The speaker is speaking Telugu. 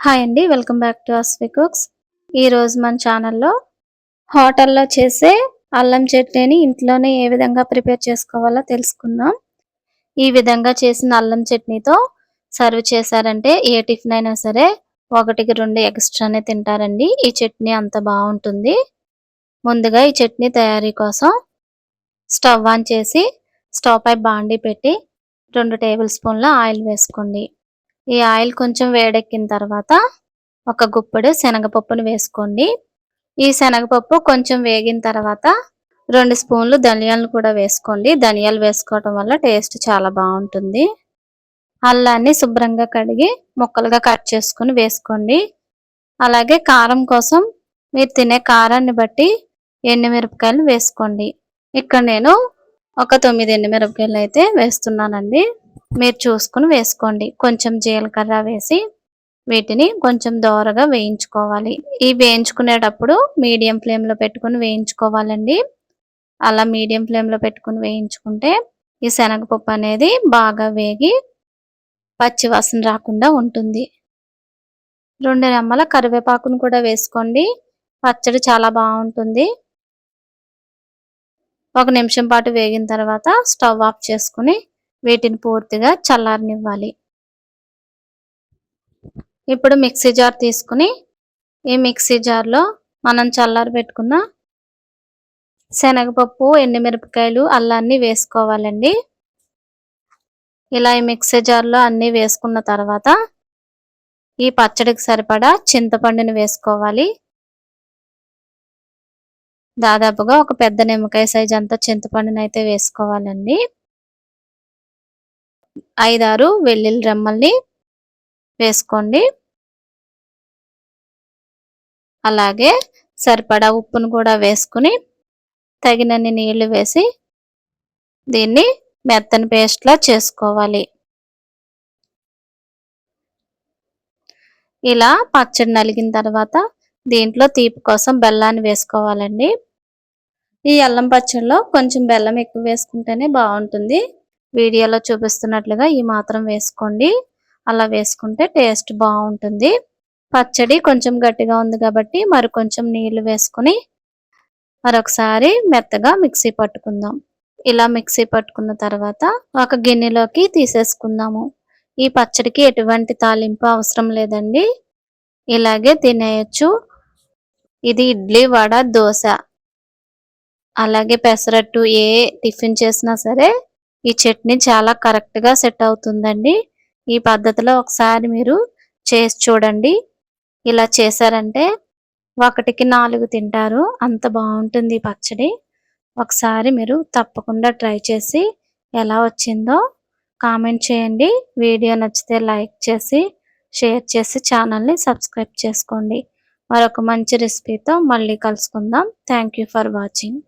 హాయ్ అండి welcome back to Aswi cooks. ఈరోజు మన ఛానల్లో హోటల్లో చేసే అల్లం చట్నీని ఇంట్లోనే ఏ విధంగా ప్రిపేర్ చేసుకోవాలో తెలుసుకుందాం. ఈ విధంగా చేసిన అల్లం చట్నీతో సర్వ్ చేశారంటే ఏ టిఫిన్ అయినా సరే ఒకటికి రెండు ఎక్స్ట్రానే తింటారండి. ఈ చట్నీ అంత బాగుంటుంది. ముందుగా ఈ చట్నీ తయారీ కోసం స్టవ్ ఆన్ చేసి స్టవ్ పై బాండి పెట్టి రెండు టేబుల్ స్పూన్ల ఆయిల్ వేసుకోండి. ఈ ఆయిల్ కొంచెం వేడెక్కిన తర్వాత ఒక గుప్పెడు శనగపప్పును వేసుకోండి. ఈ శనగపప్పు కొంచెం వేగిన తర్వాత రెండు స్పూన్లు ధనియాలను కూడా వేసుకోండి. ధనియాలు వేసుకోవటం వల్ల టేస్ట్ చాలా బాగుంటుంది. అల్లాన్ని శుభ్రంగా కడిగి ముక్కలుగా కట్ చేసుకుని వేసుకోండి. అలాగే కారం కోసం మీరు తినే కారాన్ని బట్టి ఎండుమిరపకాయలు వేసుకోండి. ఇక్కడ నేను ఒక తొమ్మిది ఎండుమిరపకాయలు అయితే వేస్తున్నానండి. మీరు చూసుకుని వేసుకోండి. కొంచెం జీలకర్ర వేసి వీటిని కొంచెం దోరగా వేయించుకోవాలి. ఈ వేయించుకునేటప్పుడు మీడియం ఫ్లేమ్లో పెట్టుకుని వేయించుకోవాలండి. అలా మీడియం ఫ్లేమ్లో పెట్టుకుని వేయించుకుంటే ఈ శనగపప్పు అనేది బాగా వేగి పచ్చివాసన రాకుండా ఉంటుంది. రెండు రెమ్మల కరివేపాకును కూడా వేసుకోండి. పచ్చడి చాలా బాగుంటుంది. ఒక నిమిషం పాటు వేగిన తర్వాత స్టవ్ ఆఫ్ చేసుకుని వీటిని పూర్తిగా చల్లారనివ్వాలి. ఇప్పుడు మిక్సీ జార్ తీసుకుని ఈ మిక్సీ జార్లో మనం చల్లారి పెట్టుకున్న శనగపప్పు ఎండుమిరపకాయలు అల్లాన్ని వేసుకోవాలండి. ఇలా ఈ మిక్సీ జార్లో అన్నీ వేసుకున్న తర్వాత ఈ పచ్చడికి సరిపడా చింతపండుని వేసుకోవాలి. దాదాపుగా ఒక పెద్ద నిమ్మకాయ సైజ్ అంతా చింతపండుని అయితే వేసుకోవాలండి. ఐదారు వెల్లుల్లి రెమ్మల్ని వేసుకోండి. అలాగే సరిపడా ఉప్పును కూడా వేసుకుని తగినన్ని నీళ్ళు వేసి దీన్ని మెత్తని పేస్ట్లా చేసుకోవాలి. ఇలా పచ్చడి నలిగిన తర్వాత దీంట్లో తీపి కోసం బెల్లాన్ని వేసుకోవాలండి. ఈ అల్లం పచ్చడిలో కొంచెం బెల్లం ఎక్కువ వేసుకుంటేనే బాగుంటుంది. వీడియోలో చూపిస్తున్నట్లుగా ఈ మాత్రం వేసుకోండి. అలా వేసుకుంటే టేస్ట్ బాగుంటుంది. పచ్చడి కొంచెం గట్టిగా ఉంది కాబట్టి మరి కొంచెం నీళ్ళు వేసుకుని మరొకసారి మెత్తగా మిక్సీ పట్టుకుందాం. ఇలా మిక్సీ పట్టుకున్న తర్వాత ఒక గిన్నెలోకి తీసేసుకుందాము. ఈ పచ్చడికి ఎటువంటి తాలింపు అవసరం లేదండి. ఇలాగే తినేయచ్చు. ఇది ఇడ్లీ వడ దోశ. అలాగే పెసరట్టు ఏ టిఫిన్ చేసినా సరే ఈ చట్నీ చాలా కరెక్ట్గా సెట్ అవుతుందండి. ఈ పద్ధతిలో ఒకసారి మీరు చేసి చూడండి. ఇలా చేశారంటే ఒకటికి నాలుగు తింటారు. అంత బాగుంటుంది పచ్చడి. ఒకసారి మీరు తప్పకుండా ట్రై చేసి ఎలా వచ్చిందో కామెంట్ చేయండి. వీడియో నచ్చితే లైక్ చేసి షేర్ చేసి ఛానల్ని సబ్స్క్రైబ్ చేసుకోండి. మరొక మంచి రెసిపీతో మళ్ళీ కలుసుకుందాం. Thank for watching.